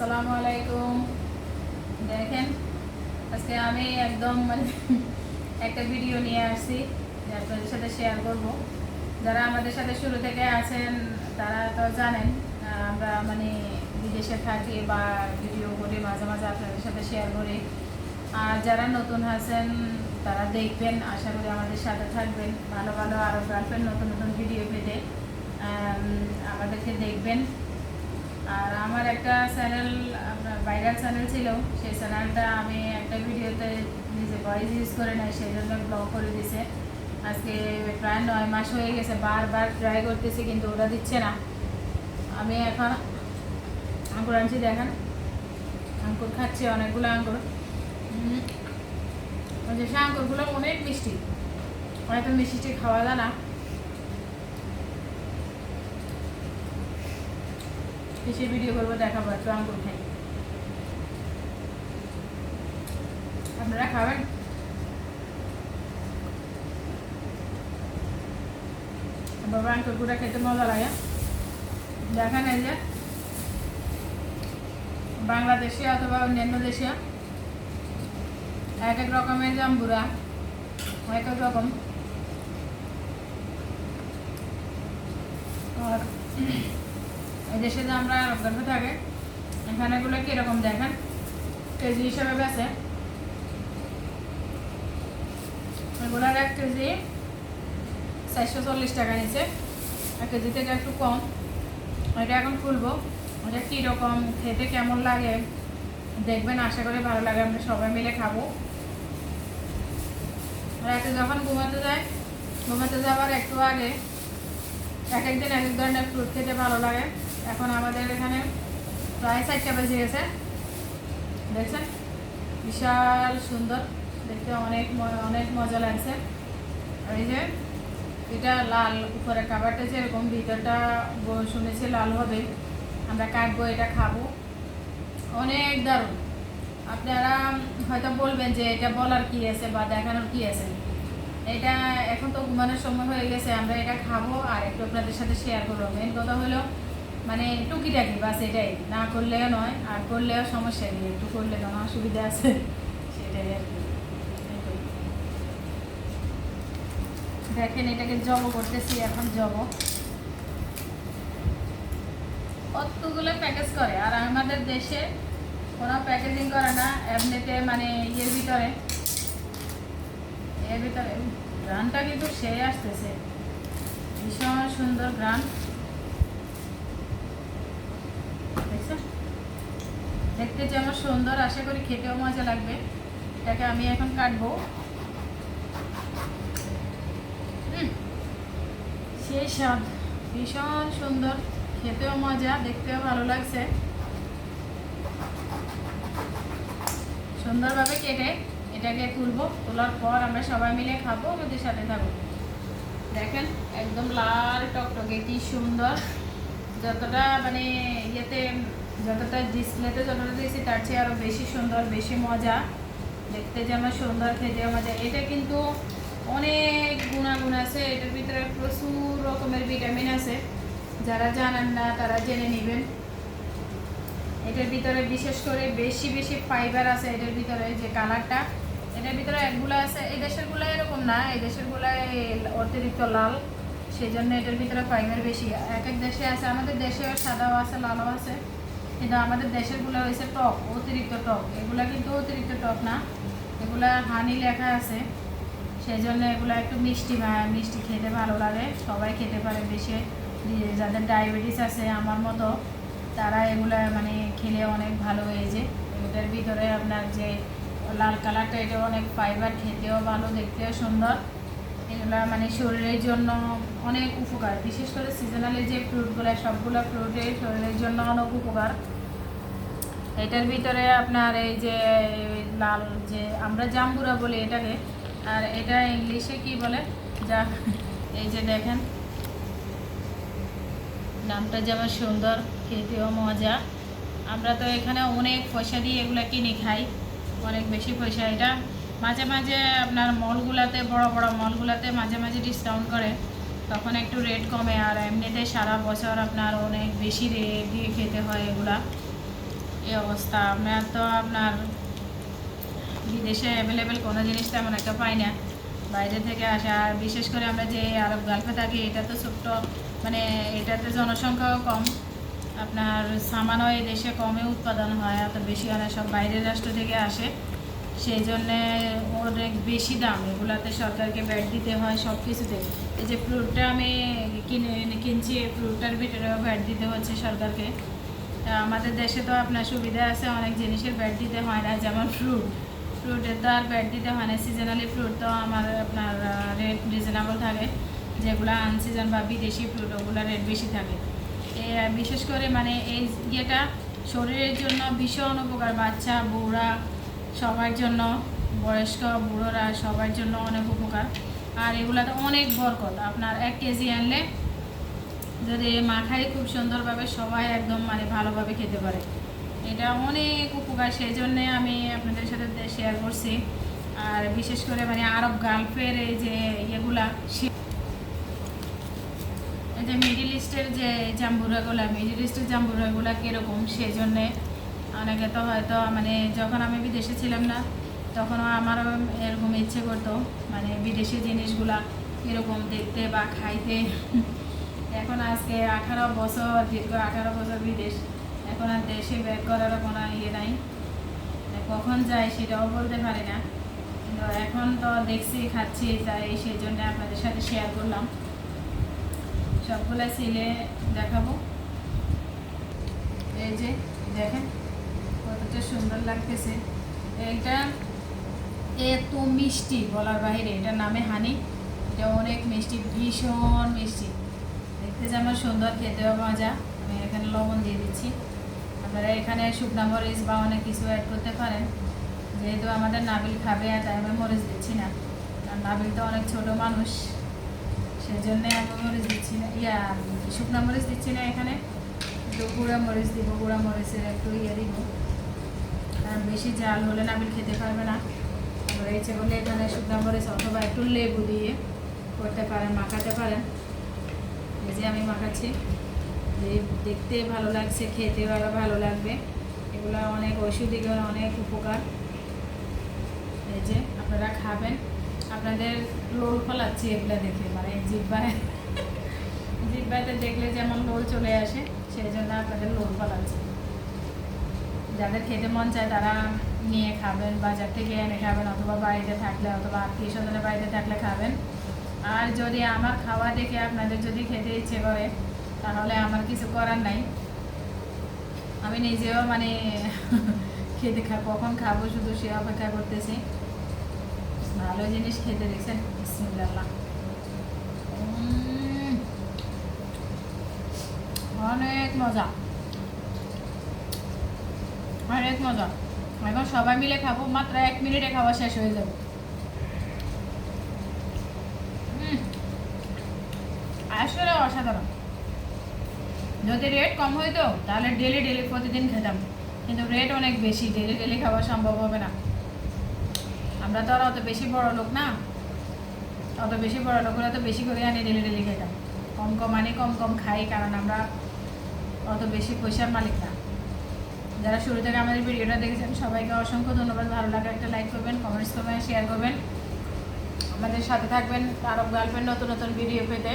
আসসালামু আলাইকুম। দেখেন, আজকে আমি একদম মানে একটা ভিডিও নিয়ে আসছি আপনাদের সাথে শেয়ার করব। যারা আমাদের সাথে শুরু থেকে আছেন, তারা তো জানেন আমরা মানে বিদেশে থাকি বা ভিডিও করি মাঝে মাঝে আপনাদের সাথে শেয়ার করি। আর যারা নতুন আছেন, তারা দেখবেন, আশা করি আমাদের সাথে থাকবেন। ভালো ভালো আরও গার্লফ্রেন্ড নতুন নতুন ভিডিও পেতে আমাদেরকে দেখবেন। আর আমার একটা চ্যানেল ভাইরাল চ্যানেল ছিল, সেই চ্যানেলটা আমি একটা ভিডিওতে নিজে ভয়েস ইউজ করে নাই, সেই জন্য ব্লগ করে দিছে। আজকে প্রায় নয় মাস হয়ে গেছে, বারবার ট্রাই করতেছি, কিন্তু ওরা দিচ্ছে না। আমি এখন আঙ্কুর আনছি, দেখেন। আঙ্কুর খাচ্ছি, অনেকগুলো আঙ্কুর যে সে আঙ্কুরগুলো অনেক মিষ্টি। এত মিষ্টি খাওয়া যায় না। কিসের ভিডিও করব, দেখাবো, একটু আঙ্গুর খাই। আপনারা খাবেন? বাবা আঙ্কুর গুঁড়া খেতে মজা লাগে। দেখেন এই যে। বাংলাদেশি অথবা অন্যান্য দেশীয় এক এক রকমের জাম্বুরা এক এক রকম। আর দেশে যে আমরা গল্প থাকে এখানে এগুলো কীরকম দেখেন? কেজি হিসাবে বেছে এগুলোর এক কেজি চারশো চল্লিশ টাকা নিচে। এক কেজি থেকে একটু কম। এটা এখন খুলবো। ওটা কীরকম, খেতে কেমন লাগে, দেখবেন, আশা করি ভালো লাগে। আমরা সবাই মিলে খাব। রাতে যখন ঘুমাতে যায় ঘুমাতে যাওয়ার একটু আগে এক একদিন এক এক ধরনের ফ্রুট খেতে ভালো লাগে। এখন আমাদের এখানে প্রায় চারটা বেজে গেছে। দেখছেন? বিশাল সুন্দর। দেখতে অনেক অনেক মজা লাগছে। এই যে, এটা লাল উপরে কাবারটা যেরকম ভিতরটা শুনেছি লাল হবে। আমরা কাটবো, এটা খাব। অনেক দারুণ। আপনারা হয়তো বলবেন যে এটা বলার কি আছে বা দেখানোর কি আছে? এটা এখন তো ঘুমানোর সময় হয়ে গেছে, আমরা এটা খাব আর একটু আপনাদের সাথে শেয়ার করব। মেন কথা হলো মানে টুকিটাকি বাস এটাই। না করলেও নয়, আর করলেও সমস্যা নেই। একটু করলে কোনো অসুবিধা আছে, সেটাই আর দেখেন, এটাকে জব করতেছি, এখন জব কতগুলো প্যাকেজ করে, আর আমাদের দেশে কোনো প্যাকেজিং করে না, এমনিতে মানে ইয়ের ভিতরে। এর ভিতরে গ্রানটা কিন্তু সে আসতেছে। ভীষণ সুন্দর গ্রান দেখছেন দেখতে যেমন সুন্দর, আশা করি খেতেও মজা লাগবে। এটাকে আমি এখন কাটবো। সেই স্বাদ। ভীষণ সুন্দর, খেতেও মজা, দেখতেও ভালো লাগছে। সুন্দরভাবে কেটে এটাকে তুলবো। তোলার পর আমরা সবাই মিলে খাব আমাদের সাথে থাকব দেখেন, একদম লাল টকটকে, কি সুন্দর। যতটা মানে ইয়েতে যতটা ডিসপ্লেতে যতটা দিয়েছি তার চেয়ে আরও বেশি সুন্দর, বেশি মজা। দেখতে যেমন সুন্দর, খেতে মজা। এটা কিন্তু অনেক গুণাগুণ আছে। এটার ভিতরে প্রচুর রকমের ভিটামিন আছে। যারা জানেন না, তারা জেনে নেবেন। এটার ভিতরে বিশেষ করে বেশি বেশি ফাইবার আছে এটার ভিতরে, যে কালারটা এটার ভিতরে একগুলো আছে। এই দেশেরগুলো এরকম না। এই দেশের গুলায় অতিরিক্ত লাল। সেই জন্য এটার ভিতরে ফাইবার বেশি। এক এক দেশে আছে। আমাদের দেশেও সাদাও আছে, লালও আছে। কিন্তু আমাদের দেশেরগুলো হয়েছে টক, অতিরিক্ত টক। এগুলা কিন্তু অতিরিক্ত টক না। এগুলা হানি লেখা আছে। সেই জন্য এগুলো একটু মিষ্টি মিষ্টি খেতে ভালো লাগে। সবাই খেতে পারে বেশি। যাদের ডায়াবেটিস আছে আমার মতো, তারা এগুলা মানে খেলে অনেক ভালো হয়েছে এটার ভিতরে আপনার যে লাল কালারটা, এটা অনেক ফাইবার খেতেও ভালো, দেখতেও সুন্দর। এগুলা মানে শরীরের জন্য অনেক উপকার। বিশেষ করে সিজনালি যে ফ্রুটগুলো সবগুলো ফ্রুটে শরীরের জন্য অনেক উপকার। এটার ভিতরে আপনার এই যে লাল যে আমরা জাম্বুরা বলি এটাকে, আর এটা ইংলিশে কি বলে? যা, এই যে দেখেন। নামটা যেমন সুন্দর, খেতেও মজা। আমরা তো এখানে অনেক পয়সা দিয়ে এগুলো কিনে খাই, অনেক বেশি পয়সা। এটা মাঝে মাঝে আপনার মলগুলাতে, বড় বড় মলগুলাতে মাঝে মাঝে ডিসকাউন্ট করে, তখন একটু রেট কমে, আর এমনিতে সারা বছর আপনার অনেক বেশি রেট দিয়ে খেতে হয় এগুলা। এই অবস্থা। আপনার তো আপনার বিদেশে অ্যাভেলেবেল কোনো জিনিস তেমন একটা পাই না। বাইরে থেকে আসা, আর বিশেষ করে আমরা যে আরব গালফে থাকি, এটা তো ছোট্ট মানে এটাতে জনসংখ্যাও কম। আপনার সামানও এই দেশে কমে উৎপাদন হয়, এত বেশি হয় না, সব বাইরের রাষ্ট্র থেকে আসে। সেই জন্যে অনেক বেশি দাম, এগুলাতে সরকারকে ব্যাট দিতে হয় সব কিছুতে এই যে ফ্রুটটা আমি কিনে, কিনছি ফ্রুটটার ভিতরেও ব্যাট দিতে হচ্ছে সরকারকে। আমাদের দেশে তো আপনার সুবিধা আছে, অনেক জিনিসের ব্যাট দিতে হয় না, যেমন ফ্রুট ফ্রুটের তো আর ব্যাট দিতে হয় না সিজনালি ফ্রুট তো আমার আপনার রেট রিজনেবল থাকে। যেগুলো আনসিজন বা বিদেশি ফ্রুট ওগুলো রেট বেশি থাকে। বিশেষ করে মানে এই ইয়েটা শরীরের জন্য ভীষণ উপকার, বাচ্চা বুড়া সবার জন্য, বয়স্ক বুড়োরা সবার জন্য অনেক উপকার। আর এগুলাতে অনেক বরকত, আপনার এক কেজি আনলে যদি মাখাই খুব সুন্দরভাবে সবাই একদম মানে ভালোভাবে খেতে পারে। এটা অনেক উপকার সেই জন্যে আমি আপনাদের সাথে শেয়ার করছি। আর বিশেষ করে মানে আরব গালফের এই যে ইয়েগুলা এই যে মিডিল ইস্টের যে জাম্বুরাগুলা, মিডিল ইস্টের জাম্বুরাগুলা কীরকম সেই জন্যে অনেকে তো হয়তো মানে যখন আমি বিদেশে ছিলাম না, তখনও আমারও এরকম ইচ্ছে করতো মানে বিদেশি জিনিসগুলা এরকম দেখতে বা খাইতে। এখন আজকে আঠারো বছর, দীর্ঘ আঠারো বছর বিদেশ। এখন আর দেশে ব্যাক করারও কোনো ইয়ে নাই। কখন যায় সেটাও বলতে পারি না। কিন্তু এখন তো দেখছি, খাচ্ছি তাই সেই জন্য আপনাদের সাথে শেয়ার করলাম। সবগুলো সিলে দেখাবো। এই যে, দেখেন, কতটা সুন্দর লাগতেছে। এইটা এত মিষ্টি, বলার বাইরে এটার নামে হানি। এটা অনেক মিষ্টি, ভীষণ মিষ্টি। দেখতে যেমন সুন্দর খেতেও মজা। আমি এখানে লবণ দিয়ে দিচ্ছি। আপনারা এখানে শুকনা মরিচ বা অনেক কিছু অ্যাড করতে পারেন। যেহেতু আমাদের নাবিল খাবে আর তাই আমি মরিচ দিচ্ছি না। আর নাবিল তো অনেক ছোট মানুষ সেই জন্যে আমি মরিচ দিচ্ছি না। ইয়া, শুকনা মরিচ দিচ্ছি না এখানে। একটু গুঁড়া মরিচ দিব, গুঁড়া মরিচের একটু ইয়ে দিব। আর বেশি জাল হলে নাবিল খেতে পারবে না। এবার ইচ্ছে করলে এখানে শুকনা মরিচ অথবা একটু লেবু দিয়ে করতে পারেন, মাখাতে পারেন। যে আমি মাখাচ্ছি। যে দেখতে ভালো লাগছে, খেতে ভালো লাগবে। এগুলো অনেক ওষুধি অনেক উপকার। এই যে আপনারা খাবেন। আপনাদের লোল ফলাচ্ছি এগুলো দেখে মানে জিব্বায়। জিব্বাতে দেখলে যেমন লোল চলে আসে সেই জন্য আপনাদের লোল ফলাচ্ছি। যাদের খেতে মন চায় তারা নিয়ে খাবেন, বাজার থেকে এনে খাবেন, অথবা বাড়িতে থাকলে, অথবা আত্মীয় স্বজনের বাড়িতে থাকলে খাবেন। আর যদি আমার খাওয়া দেখে আপনাদের যদি খেতে ইচ্ছে করে, তাহলে আমার কিছু করার নাই। আমি নিজেও মানে খেতে খা কখন খাব শুধু সে অপেক্ষা করতেছি। ভালো জিনিস খেতে দেখছেন? বিসমিল্লাহ। অনেক মজা। অনেক মজা। এখন সবাই মিলে খাব, মাত্র এক মিনিটে খাওয়া শেষ হয়ে যাবে। আসলে অসাধারণ। যদি রেট কম হইতো, তাহলে ডেলি ডেলি প্রতিদিন খেতাম। কিন্তু রেট অনেক বেশি ডেলি ডেলি খাওয়া সম্ভব হবে না। আমরা তো আর অত বেশি বড় লোক না। অত বেশি বড় লোক হলে তো বেশি করে আনি ডেলি ডেলি খেতাম। কম কম আনি, কম কম খাই, কারণ আমরা অত বেশি পয়সার মালিক না। যারা শুরু থেকে আমাদের ভিডিওটা দেখেছেন, সবাইকে অসংখ্য ধন্যবাদ। ভালো লাগে একটা লাইক করবেন কমেন্টস করবেন শেয়ার করবেন। আমাদের সাথে থাকবেন আরব গার্লফ্রেন্ড নতুন নতুন ভিডিও পেতে।